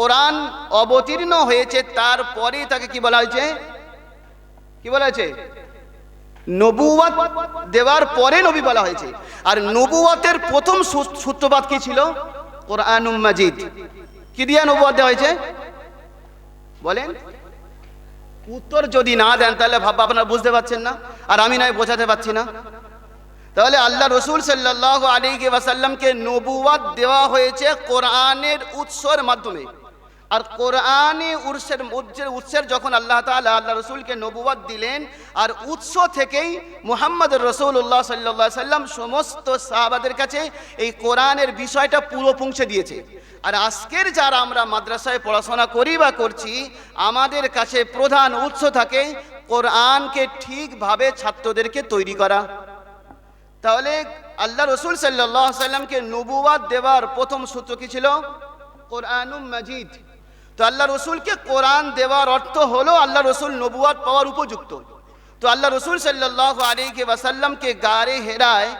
কোরআন অবতীর্ণ হয়েছে তারপরে তাকে কি বলা হয়েছে? কি বলা হয়েছে? নবুয়াত দেওয়ার পরে নবী বলা হয়েছে। আর নবুয়াতের প্রথম সূত্রপাত কি ছিল? কোরআন মাজিদ। কি দিয়ে নবুয়াত দেওয়া হয়েছে? বলেন। উত্তর যদি না দেন, তাহলে ভাববা আপনারা বুঝতে পারছেন না, আর আমি নয়, বোঝাতে পারছি না। তাহলে আল্লাহ রসুল সাল্লাহ আলী ওয়াসাল্লামকে নবুয়াত দেওয়া হয়েছে কোরআনের উৎসর মাধ্যমে। আর কোরআনে উৎসের উৎসের উৎসের যখন আল্লাহ তাআলা, আল্লাহ রসুলকে নবুয়াত দিলেন, আর উৎস থেকেই মুহাম্মদ রসুল্লাহ সাল্লাহ সাল্লাম সমস্ত সাহাবাদের কাছে এই কোরআনের বিষয়টা পুরো পৌঁছে দিয়েছে। আর আজকের যারা আমরা মাদ্রাসায় পড়াশোনা করি বা করছি, আমাদের কাছে প্রধান উৎস থাকে কোরআনকে ঠিকভাবে ছাত্রদেরকে তৈরি করা। তাহলে আল্লাহ রসুল সাল্লাহ সাল্লামকে নবুয়াত দেওয়ার প্রথম সূত্র কি ছিল? কোরআনুম মাজিদ। তো আল্লাহ রসুলকে কোরআন দেওয়ার অর্থ হলো আল্লাহ রসুল নবুয়াত পাওয়ার উপযুক্ত। তো আল্লাহ রসুল সাল্লাহ আলীকে ওয়াসাল্লামকে গারে হেরায়,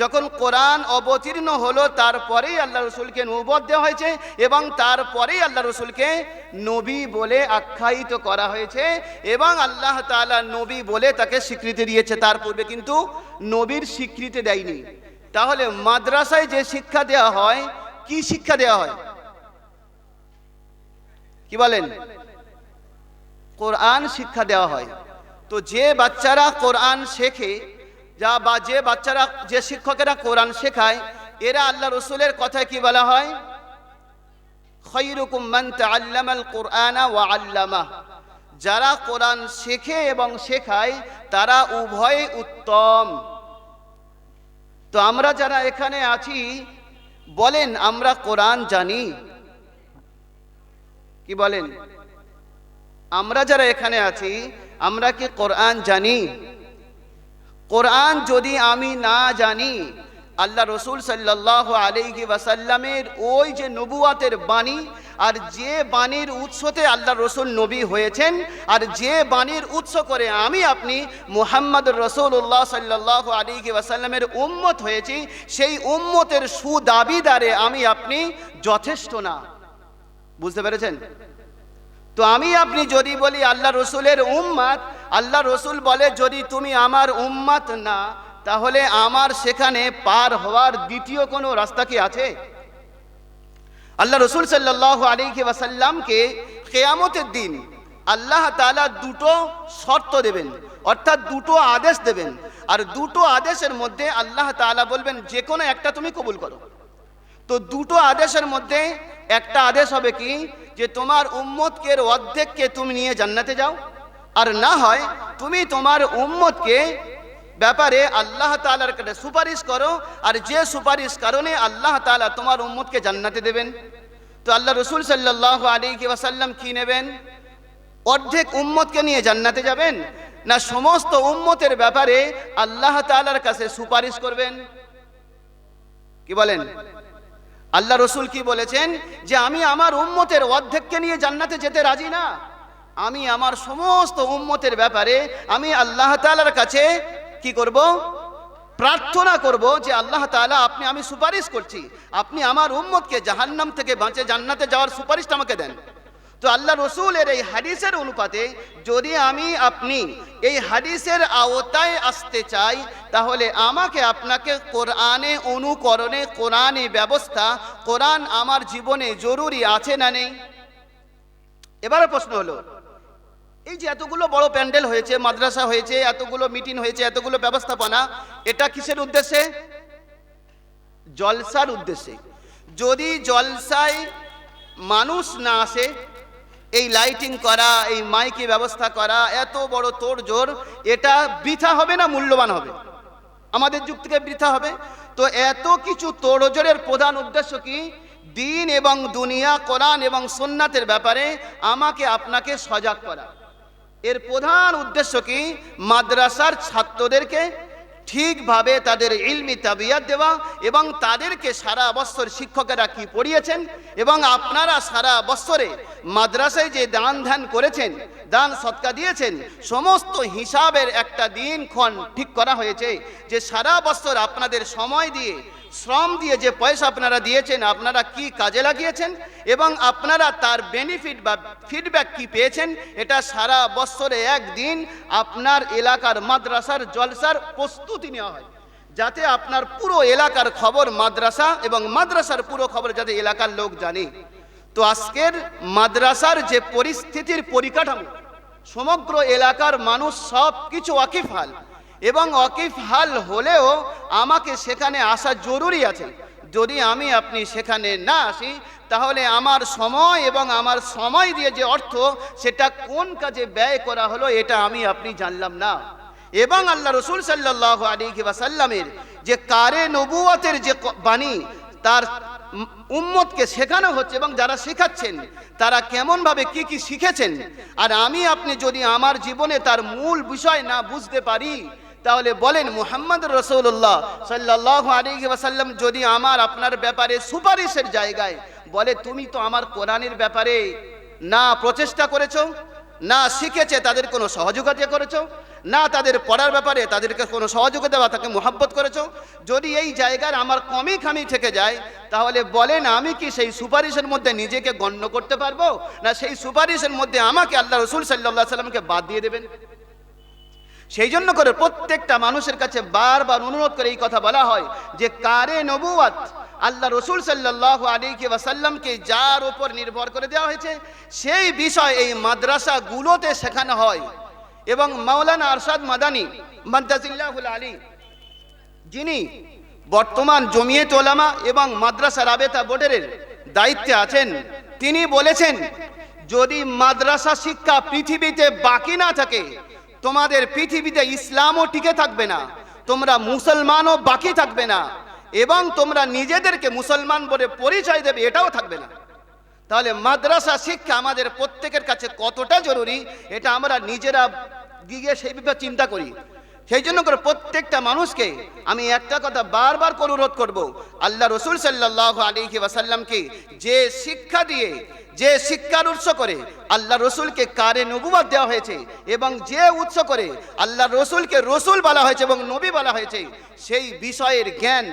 যখন কোরআন অবতীর্ণ হলো, তারপরেই আল্লাহ রসুলকে নবুয়াত দেওয়া হয়েছে এবং তারপরেই আল্লাহ রসুলকে নবী বলে আখ্যায়িত করা হয়েছে এবং আল্লাহ তাআলা নবী বলে তাকে স্বীকৃতি দিয়েছে। তার পূর্বে কিন্তু নবীর স্বীকৃতি দেয়নি। তাহলে মাদ্রাসায় যে শিক্ষা দেওয়া হয়, কি শিক্ষা দেওয়া হয়? কি বলেন? কোরআন শিক্ষা দেওয়া হয়। তো যে বাচ্চারা কোরআন শেখে, যা বা যে বাচ্চারা, যে শিক্ষকেরা কোরআন শেখায়, এরা আল্লাহ রসুলের কথায় কি বলা হয়? যারা কোরআন শেখে এবং শেখায়, তারা উভয়ে উত্তম। তো আমরা যারা এখানে আছি, বলেন আমরা কোরআন জানি। কি বলেন? আমরা যারা এখানে আছি, আমরা কি কোরআন জানি? কোরআন যদি আমি না জানি, আল্লাহ রসুল সাল্লাহ আলাইহি ওয়াসাল্লামের ওই যে নবুয়াতের বাণী, আর যে বাণীর উৎসতে আল্লাহ রসুল নবী হয়েছেন, আর যে বাণীর উৎস করে আমি আপনি মুহাম্মদ রসুল্লাহ সাল্লাহ আলাইহি ওয়াসাল্লামের উম্মত হয়েছি, সেই উম্মতের সুদাবিদারে আমি আপনি যথেষ্ট না। বুঝতে পেরেছেন? তো আমি আপনি যদি বলি আল্লাহ রসুলের উম্মাত আল্লাহ রসুল বলে যদি তুমি আমার উম্মাত না, তাহলে আমার সেখানে পার হওয়ার দ্বিতীয় কোনো রাস্তা কি আছে? আল্লাহ রসুল সাল্লাহ আলিহি ওয়াসাল্লামকে কেয়ামতের দিন আল্লাহ তাআলা দুটো শর্ত দেবেন, অর্থাৎ দুটো আদেশ দেবেন। আর দুটো আদেশের মধ্যে আল্লাহ তাআলা বলবেন যে কোনো একটা তুমি কবুল করো। তো দুটো আদেশের মধ্যে একটা আদেশ হবে কি? যে তোমার উম্মতকে অর্ধেককে তুমি নিয়ে জান্নাতে যাও। আর না হয় তুমি তোমার উম্মতকে ব্যাপারে আল্লাহ তালার কাছে সুপারিশ করো, আর যে সুপারিশ কারণে আল্লাহ তাআলা তোমার উম্মতকে জান্নাতে দেবেন। তো আল্লাহ রসুল সাল্লাহ আলী ওয়াসাল্লাম কি নেবেন? অর্ধেক উম্মতকে নিয়ে জান্নাতে যাবেন না সমস্ত উম্মতের ব্যাপারে আল্লাহ তালার কাছে সুপারিশ করবেন? কি বলেন? আল্লাহ রসুল কি বলেছেন? যে আমি আমার উম্মতের অর্ধেককে নিয়ে জান্নাতে যেতে রাজি না। আমি আমার সমস্ত উম্মতের ব্যাপারে আমি আল্লাহ তালার কাছে কি করব? প্রার্থনা করব যে আল্লাহ তালা আপনি, আমি সুপারিশ করছি। আপনি আমার উম্মতকে জাহান্নাম থেকে বাঁচে, জান্নাতে যাওয়ার সুপারিশটা আমাকে দেন। তো আল্লাহ রসুলের এই হাদিসের অনুপাতে যদি আমি আপনি এই হাদিসের আওতায় আসতে চাই, তাহলে আমাকে আপনাকে কোরআনে অনুকরণে কোরআনে ব্যবস্থা, কোরআন আমার জীবনে জরুরি আছে না নেই? এবারে প্রশ্ন হলো, এই যে এতগুলো বড় প্যান্ডেল হয়েছে, মাদ্রাসা হয়েছে, এতগুলো মিটিং হয়েছে, এতগুলো ব্যবস্থাপনা, এটা কিসের উদ্দেশ্যে? জলসার উদ্দেশ্যে। যদি জলসায় মানুষ না আসে এই লাইটিং করা, এই মাইকে ব্যবস্থা করা, এত বড় তোড়জোড়, এটা বৃথা হবে না, মূল্যবান হবে? আমাদের যুগ থেকে বৃথা হবে। তো এত কিছু তোড়জোড়ের প্রধান উদ্দেশ্য কি? দিন এবং দুনিয়া, কোরআন এবং সোননাথের ব্যাপারে আমাকে আপনাকে সজাগ করা। এর প্রধান উদ্দেশ্য কি? মাদ্রাসার ছাত্রদেরকে ঠিকভাবে তাদের ইলমি তাবিয়াত দেওয়া এবং তাদেরকে সারা বছর শিক্ষকেরা কি পড়িয়েছেন এবং আপনারা সারা বছরে মাদ্রাসায় যে দান ধ্যান করেছেন, দান সৎকা দিয়েছেন, সমস্ত হিসাবের একটা দিনক্ষণ ঠিক করা হয়েছে যে সারা বছর আপনাদের সময় দিয়ে শ্রম দিয়ে যে পয়সা আপনারা দিয়েছেন, আপনারা কি কাজে লাগিয়েছেন? এবং আপনারা তার বেনিফিট বা ফিডব্যাক কি পেয়েছেন? এটা সারা বছরে একদিন আপনার এলাকার মাদ্রাসার জলসার প্রস্তুতি নেওয়া হয়। যাতে আপনার পুরো এলাকার খবর মাদ্রাসা এবং মাদ্রাসার পুরো খবর যাতে এলাকার লোক জানে। তো আজকের মাদ্রাসার যে পরিস্থিতির পরিকাঠামো, সমগ্র এলাকার মানুষ সব কিছু ওয়াকিফ হাল। এবং ওয়াকিফ হাল হলেও আমাকে সেখানে আসা জরুরি আছে। যদি আমি আপনি সেখানে না আসি, তাহলে আমার সময় এবং আমার সময় দিয়ে যে অর্থ, সেটা কোন কাজে ব্যয় করা হলো, এটা আমি আপনি জানলাম না। এবং আল্লাহ রসুল সাল্লাহ আলী ওয়াসাল্লামের যে কারে নবুয়তের যে বাণী, তার উম- উম্মতকে শেখানো হচ্ছে এবং যারা শেখাচ্ছেন, তারা কেমনভাবে কি কি শিখেছেন, আর আমি আপনি যদি আমার জীবনে তার মূল বিষয় না বুঝতে পারি তাহলে বলেন মুহাম্মদ রসুল্লাহ সাল্লাহ আলী ওয়াসাল্লাম যদি আমার, আপনার ব্যাপারে সুপারিশের জায়গায় বলে, তুমি তো আমার কোরআনের ব্যাপারে না প্রচেষ্টা করেছ, না শিখেছে, তাদের কোনো সহযোগিতা করেছ, না তাদের পড়ার ব্যাপারে তাদেরকে কোনো সহযোগিতা বা তাকে মোহাব্বত করেছ, যদি এই জায়গার আমার কমই খামি থেকে যায়, তাহলে বলেন আমি কি সেই সুপারিশের মধ্যে নিজেকে গণ্য করতে পারব? না সেই সুপারিশের মধ্যে আমাকে আল্লাহ রসুল সাল্লাহ সাল্লামকে বাদ দিয়ে দেবেন? সেই জন্য করে প্রত্যেকটা মানুষের কাছে বারবার অনুরোধ করে এই কথা বলা হয় যে কারে নবুয়াত আল্লাহ রসুল সাল্লাহ আলীকে ওয়াসাল্লামকে যার উপর নির্ভর করে দেওয়া হয়েছে, সেই বিষয় এই মাদ্রাসাগুলোতে শেখানো হয়। এবং মাওলানা আরশাদ মাদানি মন্তাজিল্লাহুল আলী, যিনি বর্তমান জমিয়ত ওলামা এবং মাদ্রাসা রাবেতা বোর্ডের দায়িত্বে আছেন, তিনি বলেছেন, যদি মাদ্রাসা শিক্ষা পৃথিবীতে বাকি না থাকে তোমাদের পৃথিবীতে ইসলামও টিকে থাকবে না, তোমরা মুসলমানও বাকি থাকবে না, এবং তোমরা নিজেদেরকে মুসলমান বলে পরিচয় দেবে, এটাও থাকবে না। তাহলে মাদ্রাসা শিক্ষা আমাদের প্রত্যেকের কাছে কতটা জরুরি, এটা আমরা নিজেরা গিয়ে সেই চিন্তা করি। সেই জন্য করে প্রত্যেকটা মানুষকে আমি একটা কথা বারবার করে অনুরোধ করব, আল্লাহ রসুল সাল্লাহ আলিহি ওয়াসাল্লামকে যে শিক্ষা দিয়ে যে শিক্ষার উৎস করে, আল্লাহ রসুলকে কারে নবুবাদ দেওয়া হয়েছে এবং যে উৎস করে, আল্লাহ রসুলকে রসুল বলা হয়েছে এবং নবী বলা হয়েছে, সেই বিষয়ের জ্ঞান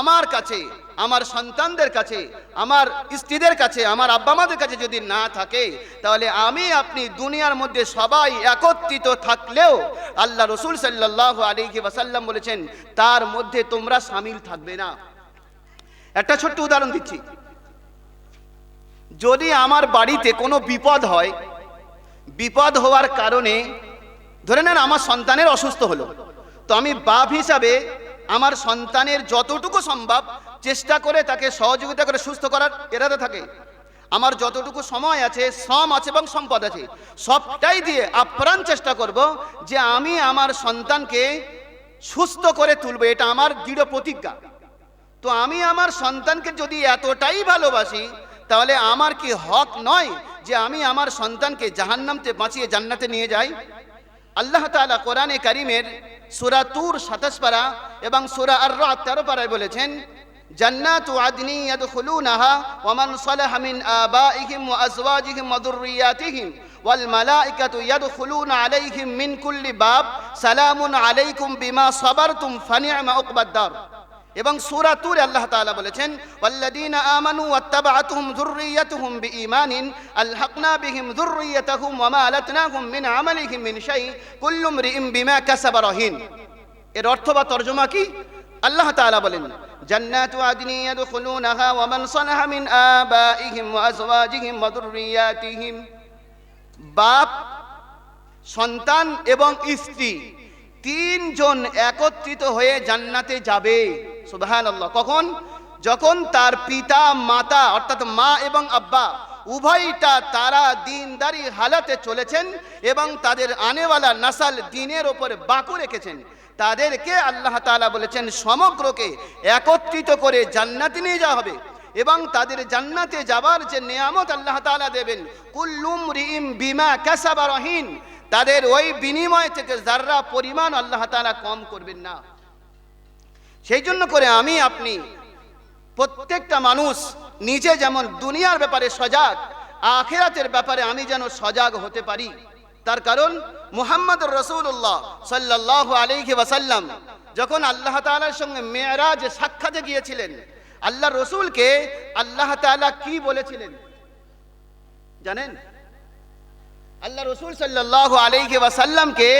আমার কাছে, আমার সন্তানদের কাছে, আমার স্ত্রীদের কাছে, আমার আব্বা মাদের কাছে যদি না থাকে, তাহলে আমি আপনি দুনিয়ার মধ্যে সবাই একত্রিত থাকলেও আল্লাহ রসুল সাল্লাহ আলিহি ওয়াসাল্লাম বলেছেন, তার মধ্যে তোমরা সামিল থাকবে না। একটা ছোট্ট উদাহরণ দিচ্ছি। যদি আমার বাড়িতে কোনো বিপদ হয়, বিপদ হওয়ার কারণে ধরে নেন আমার সন্তানের অসুস্থ হলো, তো আমি বাপ হিসাবে আমার সন্তানের যতটুকু সম্ভব চেষ্টা করে তাকে সহযোগিতা করে সুস্থ করার এরাতে থাকে। আমার যতটুকু সময় আছে, শ্রম আছে এবং সম্পদ আছে, সবটাই দিয়ে আপ্রাণ চেষ্টা করব যে আমি আমার সন্তানকে সুস্থ করে তুলবো, এটা আমার দৃঢ় প্রতিজ্ঞা। তো আমি আমার সন্তানকে যদি এতটাই ভালোবাসি তাহলে আমার কি হক নয় যে আমি আমার সন্তানকে জাহান্নামতে বাঁচিয়ে জান্নাতে নিয়ে যাই? আল্লাহ তাআলা কোরআনে কারিমের সুরা তুর সাতাশ পারা এবং সুরা আর তেরো পাড়ায় বলেছেন, জান্নাত আদনি ইয়াদখুলুনাহা ওয়া মান সালাহা মিন আবাইহিম ওয়া আজওয়াজিহিম ওয়া যুররিয়াতিহিম ওয়াল মালাইকাতু ইয়াদখুলুনা আলাইহিম মিন কুল্লি বাব সালামুন আলাইকুম বিমা সাবারতুম ফানি'মা উকবাদ দার। এবং সূরা তুরে আল্লাহ তাআলা বলেছেন, ওয়াল্লাযীনা আমানু ওয়াত্তাবা'তুহুম যুররিয়াতুহুম বিঈমানিন, আলহাকনা বিহিম যুররিয়াতাহুম ওয়া মা আলাতনাহুম মিন আমালিহিম মিন শাই কুল্লু ইমরিইম বিমা কাসাবা এর অর্থ বা তর্জমা কি? আল্লাহ তাআলা বলেন, জান্নাতু আদনি ইয়াদখুলুনাহা ওয়া মান সালাহা মিন আবাইহিম ওয়া আজওয়াজিহিম ওয়া যুররিয়াতিহিম। বাপ, সন্তান এবং স্ত্রী তিনজন একত্রিত হয়ে জান্নাতে যাবে। সুবহান কখন? যখন তার পিতা, মাতা, অর্থাৎ মা এবং আব্বা উভয়টা তারা দিনদারি হালাতে চলেছেন এবং তাদের আনেওয়ালা নাসাল দিনের ওপর বাকু রেখেছেন। তাদেরকে আল্লাহ তাআলা বলেছেন, সমগ্রকে একত্রিত করে জান্নাতে নিয়ে যাওয়া হবে এবং তাদের জান্নাতে যাবার যে নিয়ামত আল্লাহ তাআলা দেবেন কুল্লুম রিম বিমা কাসাবা রহিন, তাদের ওই বিনিময় থেকে যার্রা পরিমাণ আল্লাহ তাআলা কম করবেন না। সেই জন্য করে আমি, আপনি, প্রত্যেকটা মানুষ নিজে যেমন দুনিয়ার ব্যাপারে সজাগ, আখেরাতের ব্যাপারে আমি যেন সজাগ হতে পারি। তার কারণ মুহাম্মদ রসুল্লাহ সাল্লাহ আলাইহি ওয়াসাল্লাম যখন আল্লাহ তাআলার সঙ্গে মেয়েরাজ সাক্ষাতে গিয়েছিলেন, আল্লাহ রসুলকে আল্লাহ তাআলা কি বলেছিলেন? জানেন? আল্লাহ রসুল সাল্লাহ আলাইহি ওয়াসাল্লামকে